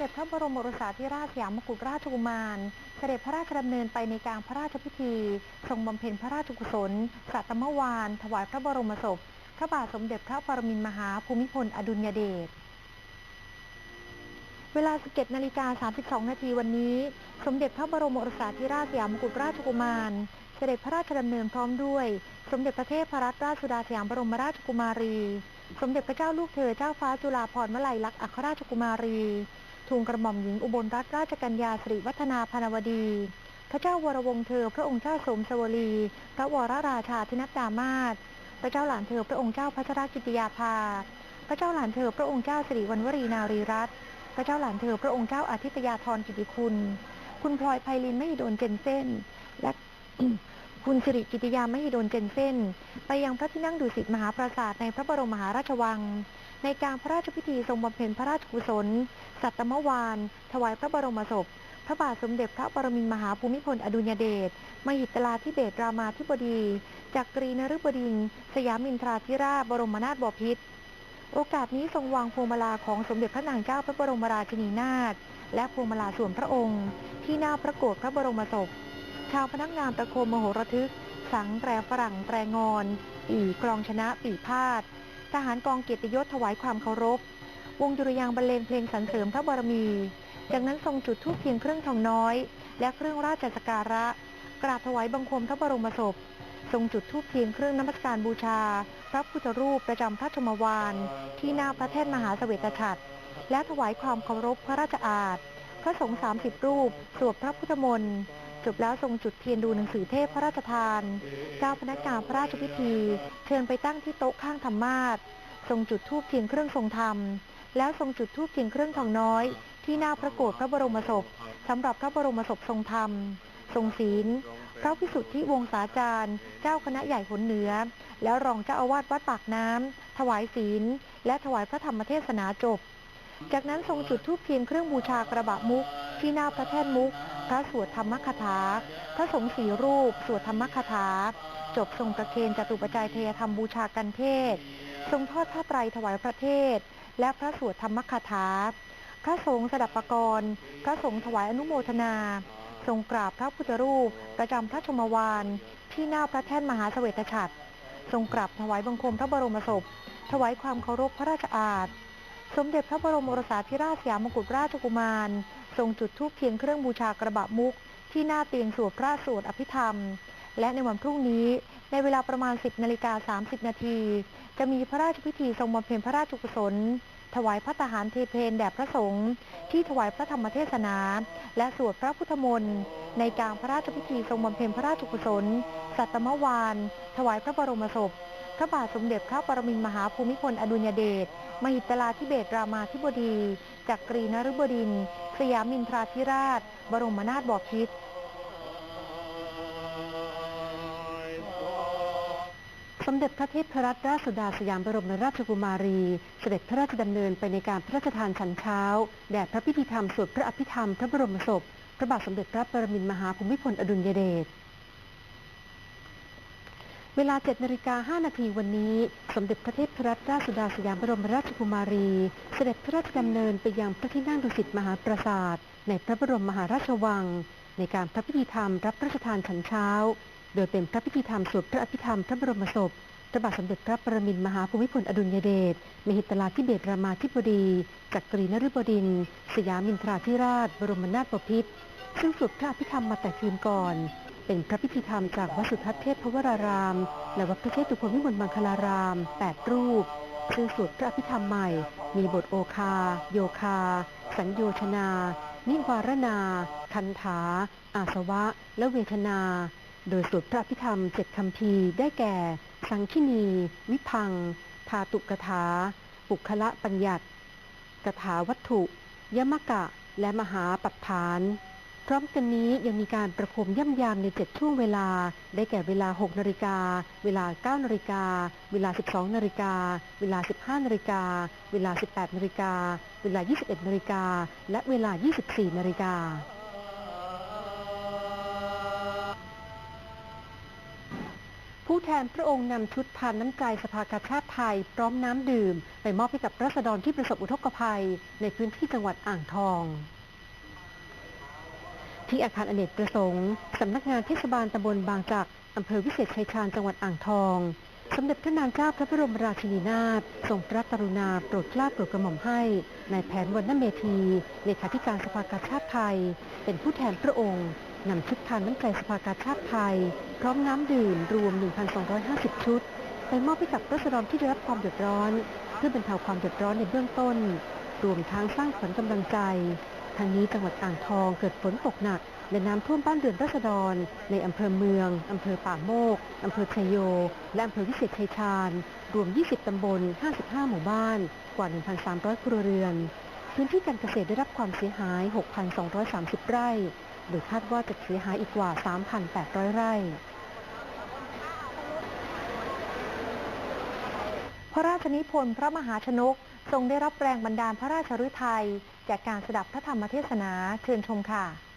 เด็จพระบรมโอรสาธิราชสยามกุฎราชกุมาร เสด็จพระราชดำเนินไปในการพระราชพิธี ทรงบำเพ็ญพระราชกุศล สัตมวาน ถวายพระบรมศพ พระบาทสมเด็จพระปรมินทรมหาภูมิพลอดุลยเดช เวลา17นาฬิกา32 นาทีวันนี้ สมเด็จพระบรมโอรสาธิราชสยามกุฎราชกุมารเสด็จพระราชดำเนินพร้อมด้วย สมเด็จพระเทพรัตนราชสุดาสยามบรมราชกุมารี สมเด็จพระเจ้าลูกเธอเจ้าฟ้าจุฬาภรณ์วลัยลักษณ์อัครราชกุมารี ทูลกระหม่อมหญิงอุบลรัตนราชกัญญาสิริวัฒนาพนวดี พระเจ้าวรวงศ์เธอพระองค์เจ้าสมสวลีพระวรราชาธินัดดามาศพระเจ้าหลานเธอพระองค์เจ้าพัชรกิติยาภา พระเจ้าหลานเธอพระองค์เจ้าสิริวัณวรีนารีรัตน์พระเจ้าหลานเธอพระองค์เจ้าอาทิตยาธรกิติคุณ คุณพลอยไพลินไม่โดนเจนเส้นและ คุณสิริกิติยาม่โดนเจนเส้นไปยังพระที่นั่งดุสิตมหาปราสาทในพระบรมมหาราชวัง ในการพระราชพิธีทรงบำเพ็ญพระราชกุศล สัตมวาน ถวายพระบรมศพ พระบาทสมเด็จพระปรมินมหาภูมิพลอดุลยเดช มหิตลาธิเบศรามาธิบดีจากกรีนฤบดิน สยามินทราธิราชบรมนาถบพิตร โอกาสนี้ทรงวางพวงมาลาของสมเด็จพระนางเจ้าพระบรมราชินีนาถและพวงมาลาส่วนพระองค์ ที่หน้าพระโกรธพระบรมศพ ชาวพนักงานประโคมมโหระทึก สังแตรฝรั่งแตรงอน อีกลองชนะปีพาดทหารกองเกียรติยศถวายความเคารพ วงดุริยางบรรเลงเพลงสรรเสริมพระบารมี จากนั้นทรงจุดธูปเทียนเครื่องทองน้อย และเครื่องราชสการะ กราบถวายบังคมพระบรมศพ ทรงจุดธูปเทียนเครื่องนมัสการบูชา พระพุทธรูปประจำพระชมวานที่หน้าพระแท่นมหาเสวตฉัตรและถวายความเคารพพระราชอาณพระสงฆ์สามสิบรูป สวดพระพุทธมนต์ จบแล้วทรงจุดเทียนดูหนังสือเทพพระราชทาน เจ้าพนักงานพระราชพิธี เชิญไปตั้งที่โต๊ะข้างธรรมาสทรงจุดธูปเทียนเครื่องทรงธรรม แล้วทรงจุดธูปเทียนเครื่องทองน้อย ที่หน้าพระโกรธพระบรมศพสำหรับพระบรมศพทรงธรรม ทรงศีลพระพิสุทธิวงศาจารย์ เจ้าคณะใหญ่หนเหนือ แล้วรองเจ้าอาวาสวัดปากน้ำถวายศีล และถวายพระธรรมเทศนาจบ จากนั้นทรงจุดธูปเทียนเครื่องบูชากระบะมุก ที่หน้าพระแท่นมุก พระสวดธรรมคถา พระสงฆ์สีรูป สวดธรรมคถา จบทรงประเคนจตุปัจจัยเทยธรรมบูชากันเทศ ทรงทอดผ้าไตรถวายพระเทศ และพระสวดธรรมคถา พระสงฆ์สดับปกรณ์พระสงฆ์ถวายอนุโมทนา ทรงกราบพระพุทธรูป ประจำพระชมวานที่หน้าพระแท่นมหาเสวตฉัตรทรงกราบถวายบังคมพระบรมศพ ถวายความเคารพพระราชอาณสมเด็จพระบรมโอรสาธิราชสยามกุฎราชกุมาร ทรงจุดธูปเทียนเครื่องบูชากระบะมุก ที่หน้าเตียงสวดพระสวดอภิธรรม และในวันพรุ่งนี้ในเวลาประมาณ 10นาฬิกา30 นาที จะมีพระราชพิธีทรงบำเพ็ญพระราชกุศล ถวายพระทหารเทเพนแด่พระสงฆ์ที่ถวายพระธรรมเทศนา และสวดพระพุทธมนต์ในการพระราชพิธีทรงบำเพ็ญพระราชกุศล สัตมวาน ถวายพระบรมศพ พระบาทสมเด็จพระปรมินทรมหาภูมิพลอดุลยเดช มหิตลาธิเบศรามาธิบดี จากกรีนฤบดินทร์ สยามินทราธิราช บรมนาถบพิตรสมเด็จพระเทพรัตนราชสุดาสยามบรมราชกุมารี เสด็จพระราชดำเนินไปในการพระราชทานฉันเช้า แด่พระพิธีธรรมสวดพระอภิธรรมพระบรมศพ พระบาทสมเด็จพระปรมินทรมหาภูมิพลอดุลยเดช เวลา 7 นาฬิกา 5 นาทีวันนี้ สมเด็จพระเทพรัตนราชสุดาสยามบรมราชกุมารี เสด็จพระราชดำเนินไปยังพระที่นั่งดุสิตมหาปราสาท ในพระบรมมหาราชวัง ในการพระพิธีธรรมรับพระราชทานฉันเช้า โดยเป็นพระพิธีธรรมสวดพระอภิธรรมพระบรมศพพระบาทสมเด็จพระปรมินมหาภูมิพลอดุลยเดช มหิตลาธิเบศรามาธิบดี จักรีนฤบดินทร์สยามินทราธิราช บรมนาถบพิตรซึ่งสวดพระอภิธรรมมาแต่คืนก่อน เป็นพระพิธีธรรมจากวัดสุทัศน์เทพพวราราม และวัดพระเชตุพนวิมลมังคลาราม 8 รูปซึ่งสวดพระอภิธรรมใหม่ มีบทโอคา โยคา สัญโยชนา นิวารณา คันถา อาสวะ และเวทนา โดยสวดพระอภิธรรมเจ็ดคำพีได้แก่ สังคินี วิพัง ธาตุกถา ปุคละปัญญัติกถาวัตถุ ยมกะ และมหาปัฏฐาน ร้อมกันนี้ยังมีการประคมย่ำยามใน 7 ช่วงเวลา ได้แก่เวลา 6 นาฬิกา เวลา 9 นาฬิกา เวลา 12 นาฬิกา เวลา 15 นาฬิกา เวลา 18 นาฬิกา เวลา 21 นาฬิกา และเวลา 24 นาฬิกาผู้แทนพระองค์นำชุดทานน้ำใจสภากาชาติไทย พร้อมน้ำดื่ม ไปมอบให้กับรัษฎรที่ประสบอุทกภัย ในพื้นที่จังหวัดอ่างทอง ที่อาคารอเนกประสงค์สำนักงานเทศบาลตำบลบางจักอำเภอวิเศษชัยชาญจังหวัดอ่างทอง สมเด็จพระนางเจ้าพระบรมราชินีนาถทรงพระกรุณาโปรดเกล้าโปรดกระหม่อมให้นายแผนวรรณเมธีเลขาธิการสภากาชาติไทย เป็นผู้แทนพระองค์นำชุดทานน้ำใจสภากาชาติไทย พร้อมน้ำดื่มรวม 1,250 ชุด ไปมอบให้กับรัษฎรที่ได้รับความเดือดร้อน เพื่อบรรเทาความเดือดร้อนในเบื้องต้น รวมทั้งสร้างขวัญกำลังใจ ทางนี้จังหวัดอ่างทองเกิดฝนตกหนักและน้ำท่วมบ้านเรือนราษฎร ในอำเภอเมือง อำเภอป่าโมก อำเภอชัยโย และอำเภอวิเศษชัยชาญ รวม 20 ตำบล 55 หมู่บ้าน กว่า 1,300 ครัวเรือน พื้นที่การเกษตรได้รับความเสียหาย 6,230 ไร่ โดยคาดว่าจะเสียหายอีกกว่า 3,800 ไร่พระราชนิพนธ์พระมหาชนกทรงได้รับแรงบันดาลพระราชฤทัย จากการสดับพระธรรมเทศนาเชิญชมค่ะ